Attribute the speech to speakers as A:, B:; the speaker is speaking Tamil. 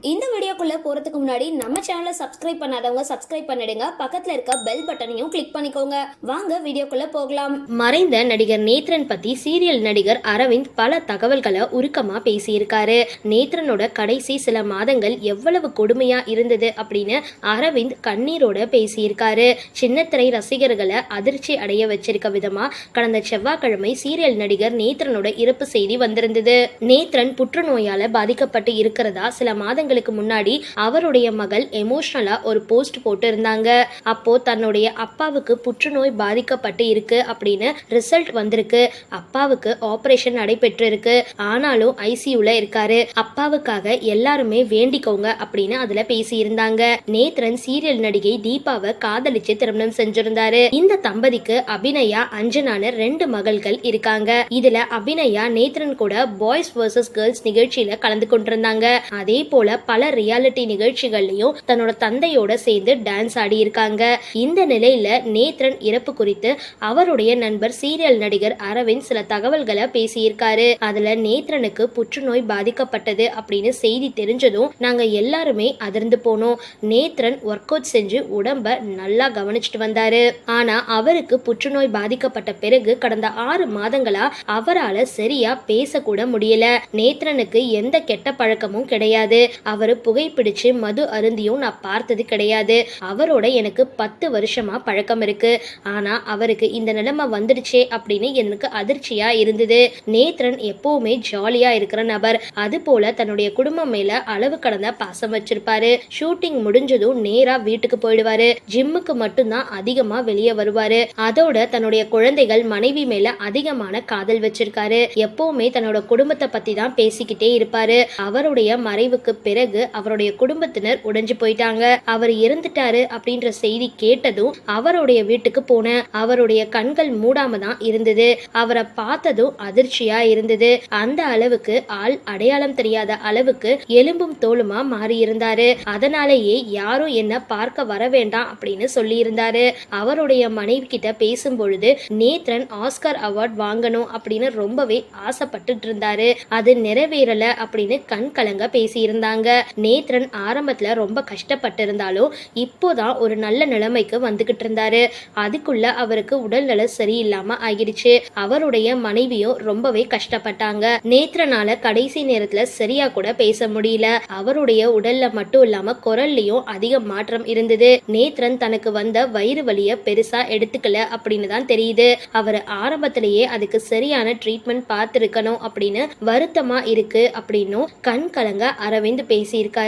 A: இந்த வீடியோக்குள்ளே போறதுக்கு முன்னாடி நம்ம சேனலை சப்ஸ்கிரைப் பண்ணாதவங்க சப்ஸ்கிரைப் பண்ணிடுங்க. பக்கத்தில் இருக்க பெல் பட்டனையும் கிளிக் பண்ணிக்கோங்க. வாங்க வீடியோக்குள்ளே போகலாம். மறைந்த நடிகர் நேத்ரன் பற்றி சீரியல் நடிகர் அரவிந்த் பல தகவல்களை உருக்கமாக பேசியிருக்காரு. நேத்ரனோட கடைசி சில மாதங்கள் எவ்வளவு கொடுமையாக இருந்தது அப்படின்னு அரவிந்த் கண்ணீரோட பேசியிருக்காரு. சின்னத்திரை ரசிகர்களை அதிர்ச்சி அடைய வச்சிருக்க விதமாக கடந்த செவ்வாய்க்கிழமை சீரியல் நடிகர் நேத்ரனோட இறப்பு செய்தி வந்திருந்தது. நேத்ரன் புற்றுநோயால் பாதிக்கப்பட்டு இருக்கிறதா சில மாதங்களுக்கு முன்னாடி அவருடைய மகள் எமோஷனலா ஒரு போஸ்ட் போட்டு இருந்தாங்க அப்போ தன்னுடைய அப்பாவுக்கு புற்றுநோய் பாதிக்கப்பட்டு இருக்கு அப்படின்னு ரிசல்ட் வந்திருக்கு. அப்பாவுக்கு ஆபரேஷன் நடைபெற்று இருக்கு ஆனாலும் ஐசியூல இருக்காரு. அப்பாவுக்காக எல்லாருமே வேண்டிக்கோங்க அப்படின்னு அதுல பேசியிருந்தாங்க. நேத்ரன் சீரியல் நடிகை தீபாவை காதலிச்சு திருமணம் செஞ்சிருந்தாரு. இந்த தம்பதிக்கு அபிநயா அஞ்சனான ரெண்டு மகள்கள் இருக்காங்க. இதுல அபிநயா நேத்ரன் கூட பாய்ஸ் வர்சஸ் கேர்ள்ஸ் நிகழ்ச்சியில கலந்து கொண்டிருந்தாங்க. அதே போல பல ரியாலிட்டி நிகழ்ச்சிகள்லயும் தன்னோட தந்தையோட சேர்ந்து டான்ஸ் ஆடி இருக்காங்க. இந்த நிலையில நேத்ரன் இறப்பு குறித்து அவருடைய நண்பர் சீரியல் நடிகர் அரவிந்த் சில தகவல்களை பேசியிருக்காரு. அதுல நேத்ரனுக்கு புற்றுநோய் பாதிக்கப்பட்டது அப்படின்னு செய்தி தெரிஞ்சதும் நாங்க எல்லாருமே அதிர்ந்து போனோம். நேத்ரன் ஒர்க் அவுட் செஞ்சு உடம்ப நல்லா கவனிச்சிட்டு வந்தாரு. ஆனா அவருக்கு புற்றுநோய் பாதிக்கப்பட்ட பிறகு கடந்த ஆறு மாதங்களா அவரால சரியா பேசக்கூட முடியல. நேத்ரனுக்கு எந்த கெட்ட பழக்கமும் கிடையாது. அவரு புகைப்பிடிச்சு மது அருந்தியும் நான் பார்த்தது கிடையாது. அவரோட எனக்கு பத்து வருஷமா பழக்கம் இருக்கு. ஆனா அவருக்கு இந்த நிலைமை வந்துடுச்சே அப்படின்னு எனக்கு அதிர்ச்சியா இருந்தது. நேத்ரன் எப்பவுமே ஜாலியா இருக்கிற நபர். அது போல தன்னுடைய குடும்பம் மேல அளவு கடந்த பாசம் வச்சிருப்பாரு. ஷூட்டிங் முடிஞ்சதும் நேரா வீட்டுக்கு போயிடுவாரு. ஜிம்முக்கு மட்டும்தான் அதிகமா வெளியே வருவாரு. அதோட தன்னுடைய குழந்தைகள் மனைவி மேல அதிகமான காதல் வச்சிருக்காரு. எப்பவுமே தன்னோட குடும்பத்தை பத்தி தான் பேசிக்கிட்டே இருப்பாரு. அவருடைய மறைவுக்கு பிறகு அவருடைய குடும்பத்தினர் உடைஞ்சு போயிட்டாங்க. அவர் இறந்துட்டாரு அப்படின்ற செய்தி கேட்டதும் அவருடைய வீட்டுக்கு போனேன் அவருடைய கண்கள் மூடாம தான் இருந்தது. அவரை பார்த்ததும் அதிர்ச்சியா இருந்தது. அந்த அளவுக்கு ஆள் அடையாளம் தெரியாத அளவுக்கு எலும்பும் தோலுமா மாறி இருந்தாரு அதனாலேயே யாரும் என்ன பார்க்க வர வேண்டாம் அப்படின்னு சொல்லி இருந்தாரு அவருடைய மனைவி கிட்ட பேசும் பொழுது நேத்ரன் ஆஸ்கர் அவார்ட் வாங்கணும் அப்படின்னு ரொம்பவே ஆசைப்பட்டுட்டு இருந்தாரு. அது நிறைவேறல அப்படின்னு கண் கலங்க பேசியிருந்தாங்க நேத்ரன் ஆரம்பத்துல ரொம்ப கஷ்டப்பட்டு இருந்தாலும் இப்போதான் ஒரு நல்ல நிலைமைக்கு வந்துகிட்டு இருந்தாரு. அதுக்குள்ள அவருக்கு உடல்நல சரியில்லாம ஆகிடுச்சு. அவருடைய மனைவியும் ரொம்பவே கஷ்டப்பட்டாங்க. நேத்ரனால கடைசி நேரத்துல சரியா கூட பேச முடியல. அவருடைய உடல்ல மட்டும் இல்லாம குரல்லையும் அதிக மாற்றம் இருந்தது. நேத்ரன் தனக்கு வந்த வயிறு வலிய பெருசா எடுத்துக்கல அப்படின்னு தான் தெரியுது. அவர் ஆரம்பத்திலேயே அதுக்கு சரியான ட்ரீட்மெண்ட் பார்த்திருக்கணும் அப்படின்னு வருத்தமா இருக்கு அப்படின்னும் கண் கலங்க அரவிந்த் பேசியிருக்காரு.